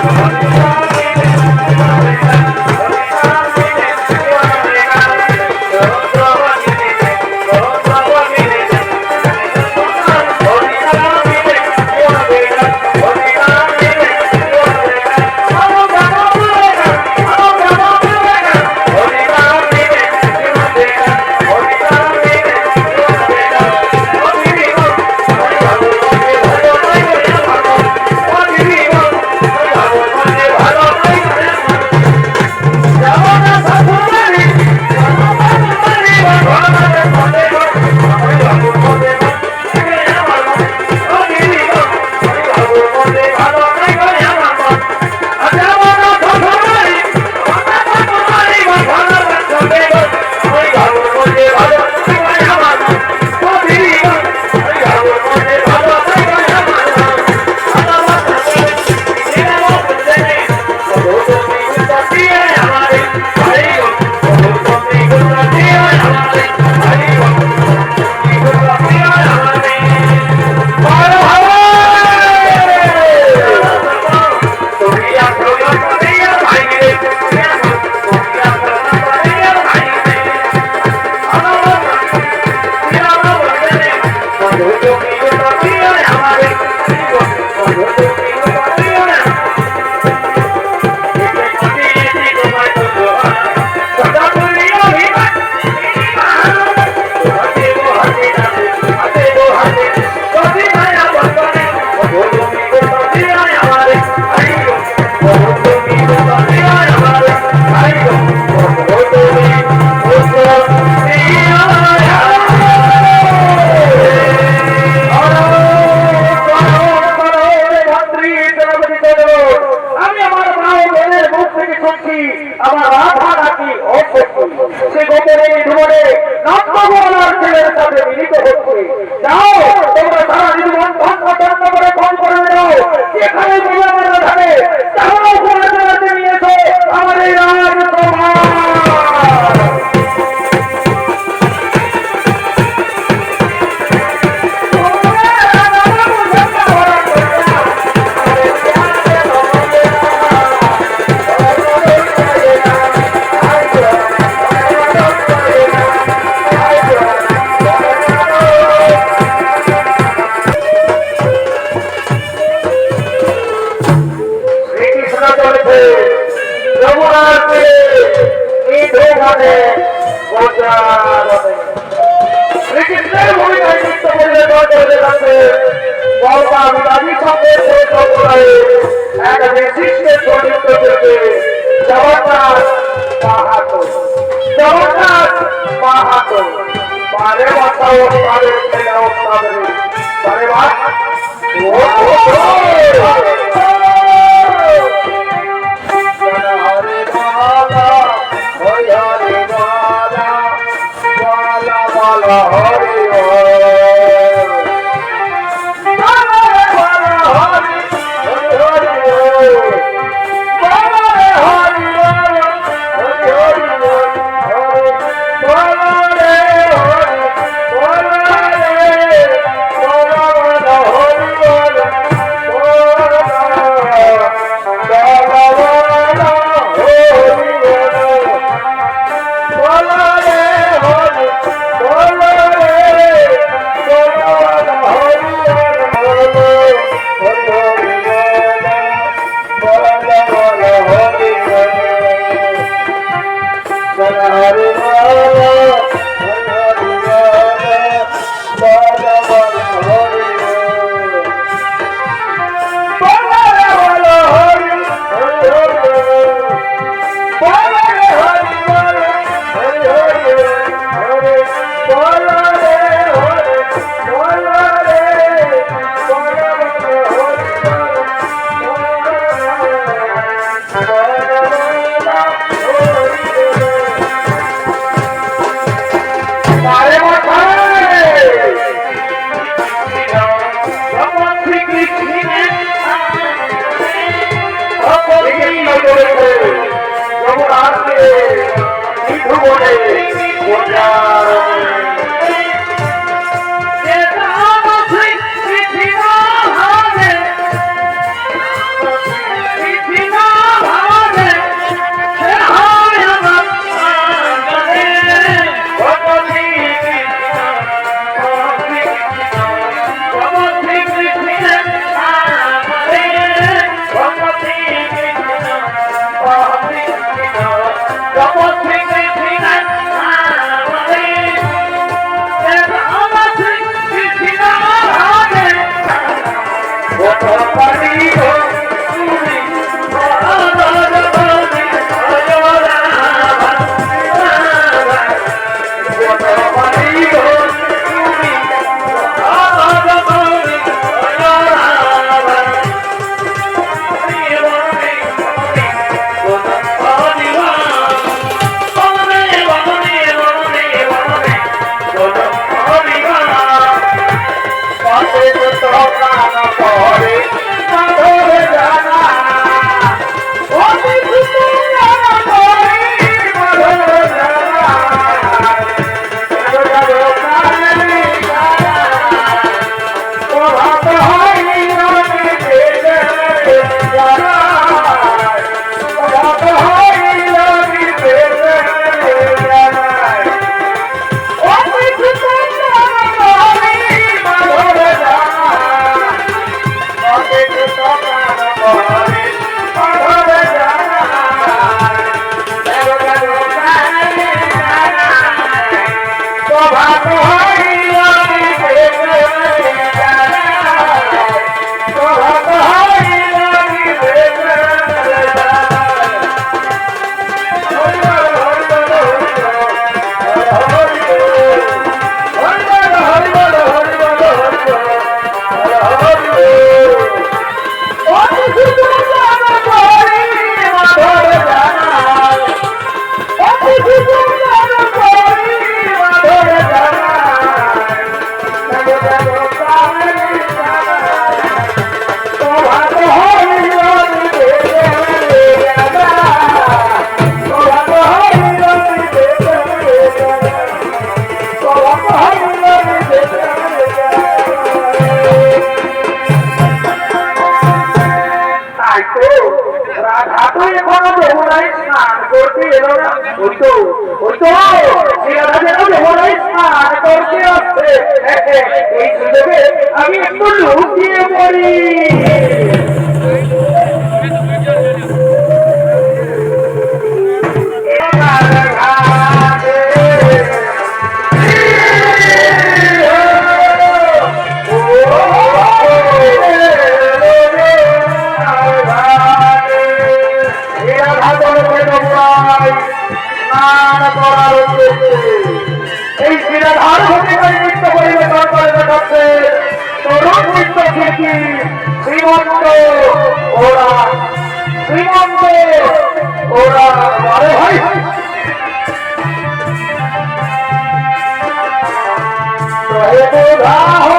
আমি নন্দগোলার ছেলের সারা জীবন ধন্য করে ফোন করে দাও যেখানে এই ধোমানে শ্রীকৃষ্ণের ভূমিকায় নৃত্য পরিবেশন করে থাকবে বলবা বিবাদী শব্দের পরিকল্পনায় এক বিশিষ্টের প্রযুক্ত করবে। জগন্নাথ মাহাতো। জগন্নাথ মাহাতো। পারে মাথা ও পারে ছেলে ও পারে পারে মা। থেকে শ্রীমন্ত ওরা? শ্রীমন্ত ওরা আরে ভাই। হে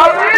Yeah.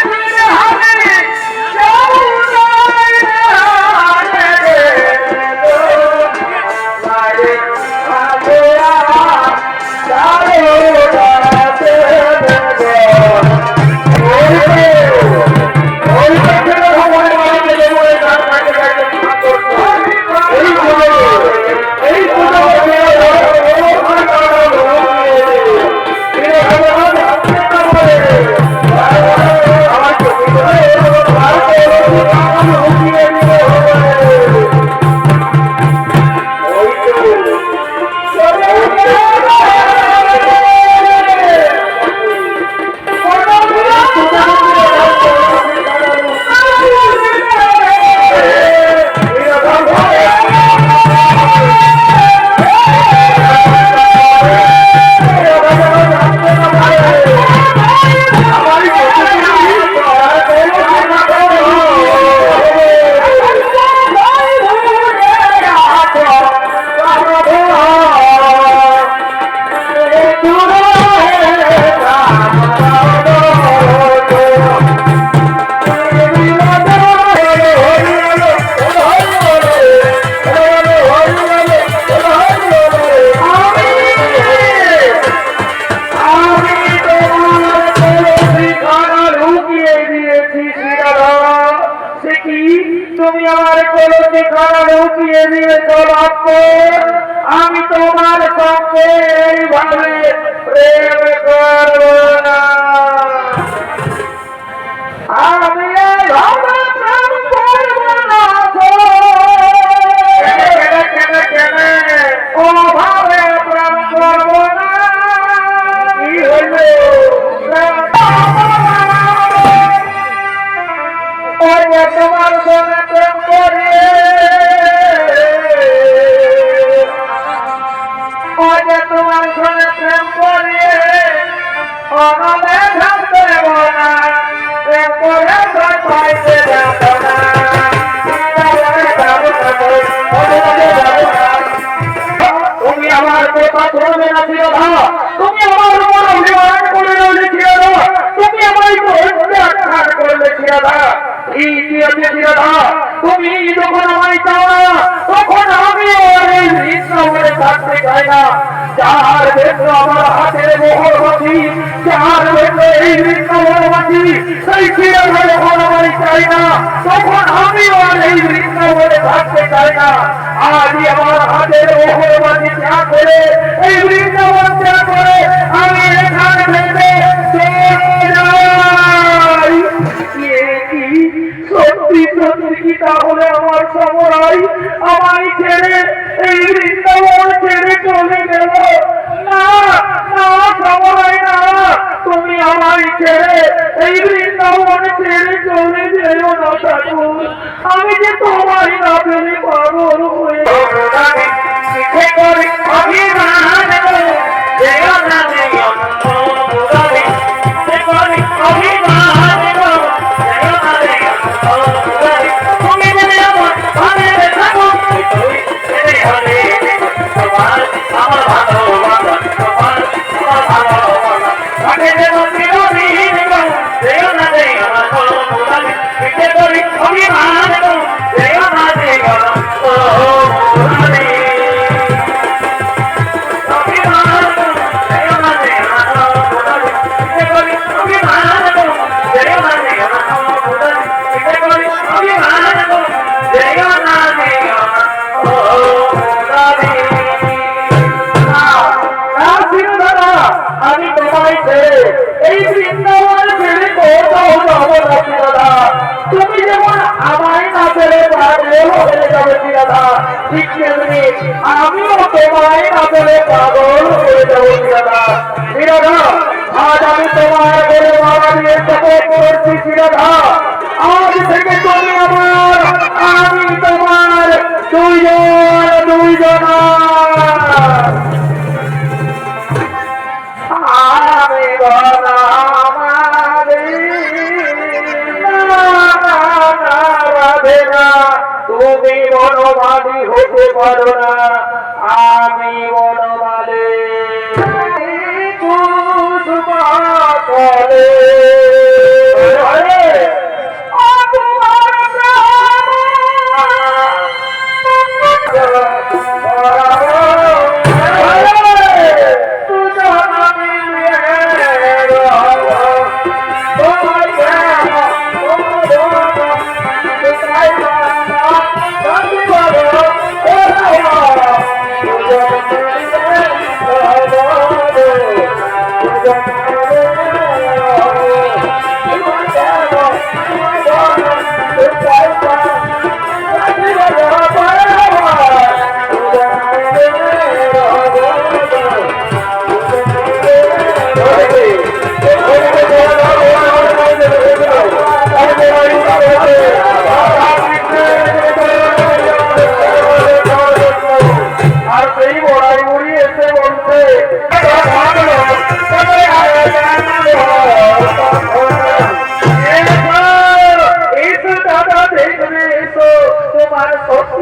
তোমার সঙ্গে এইভাবে প্রেম তুমি যখন আমায় চাও না তখন আমি থাকতে চাই না। যার জন্য আমার হাতের মোহর বাঁচি যার জন্য এই বৃন্দাবন বাঁচি সেই চিরধা যখন আমায় চাই না তখন আমি আর এই বৃন্দাবনে থাকতে চাই না আজই আমার হাতের মোহর বাঁচি ত্যাগ করে এই বৃন্দাবন কি তাহলে আমার সময়, আমায় ছেড়ে এই বৃন্দাবন ছেড়ে চলে গেল। না না না, তুমি আমায় ছেড়ে এই বৃন্দাবন ছেড়ে চলে যেও না ঠাকুর। আমি যে তোমারই না পেলে পাগল হয়ে পিঠে করে পাগল হয়ে যাবে চিরদা ঠিক তেমনি আমিও তোমায় না ছেড়ে পাগল হয়ে যাব চিরদা চিরদা আজ আমি তোমার বলে মারা দিয়ে শপথ করছি চিরদা আজ থেকে তুমি আমার, আমি তোমার দুইজন দুইজনা আমি তুমি বনমালি হতে পারো না আমি বনমালি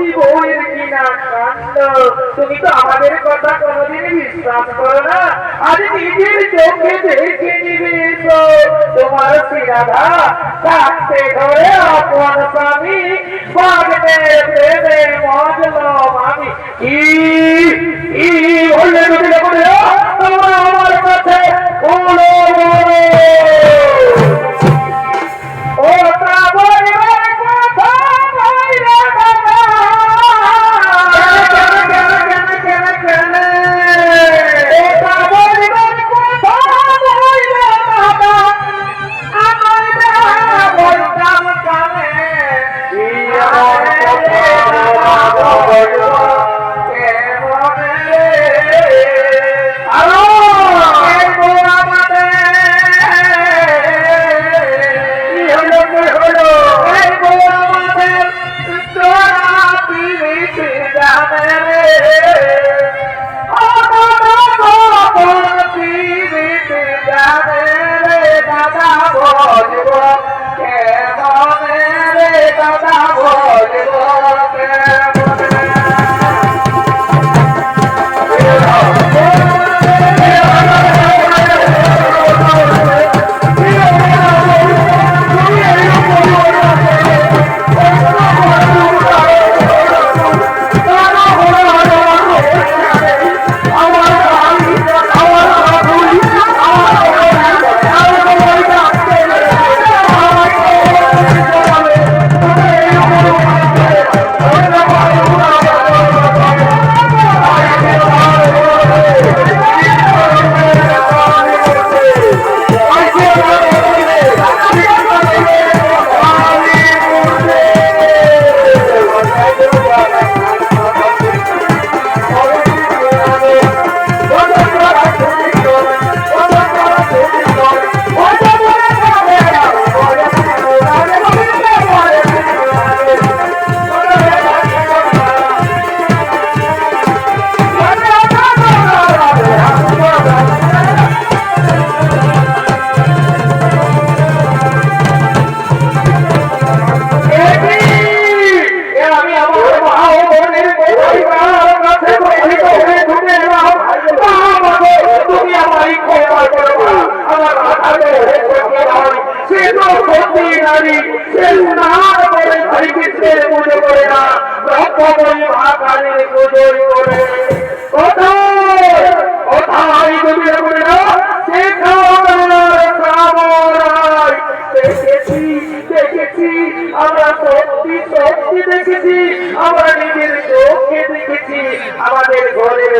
বউয়ের কিনা কাণ্ড তুমি তো আমাদের কথা কোনোদিন বিশ্বাস করো না আজ নিজের চোখে দেখে নিবে এসো তোমার সিরাধা থাকতে ধরে আপন স্বামী বাগনে প্রেমে মজলো মামি ই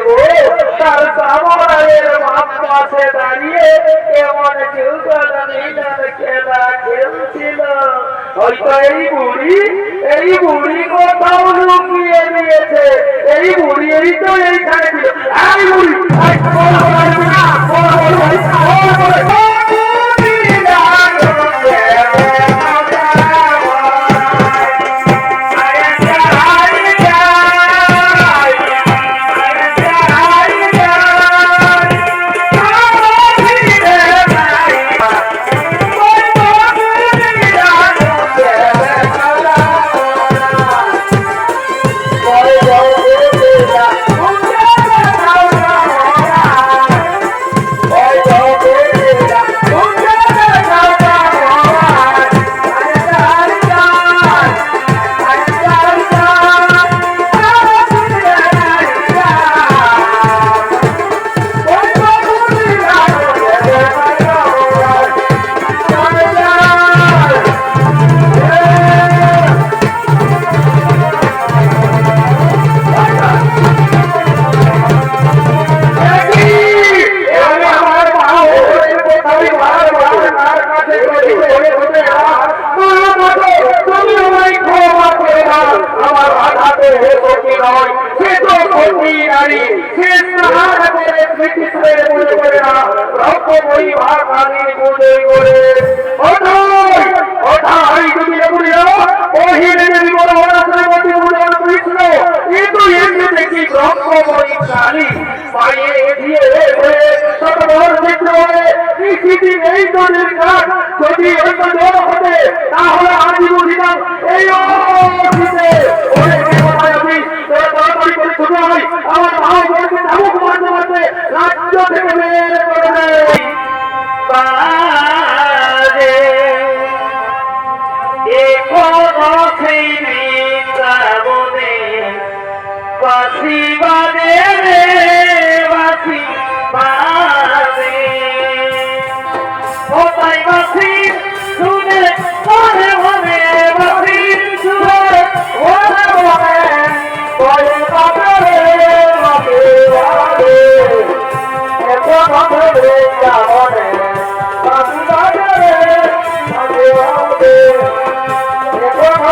দেব। তার সামনের মাপ খেলা খেলছিল। হয়তো এই বুড়ি এই বুড়ি কোথাও লুকিয়ে দিয়েছে। এই বুড়ি, এই তো এইখানে ছিল। এই বুড়ি Come on, baby, come on.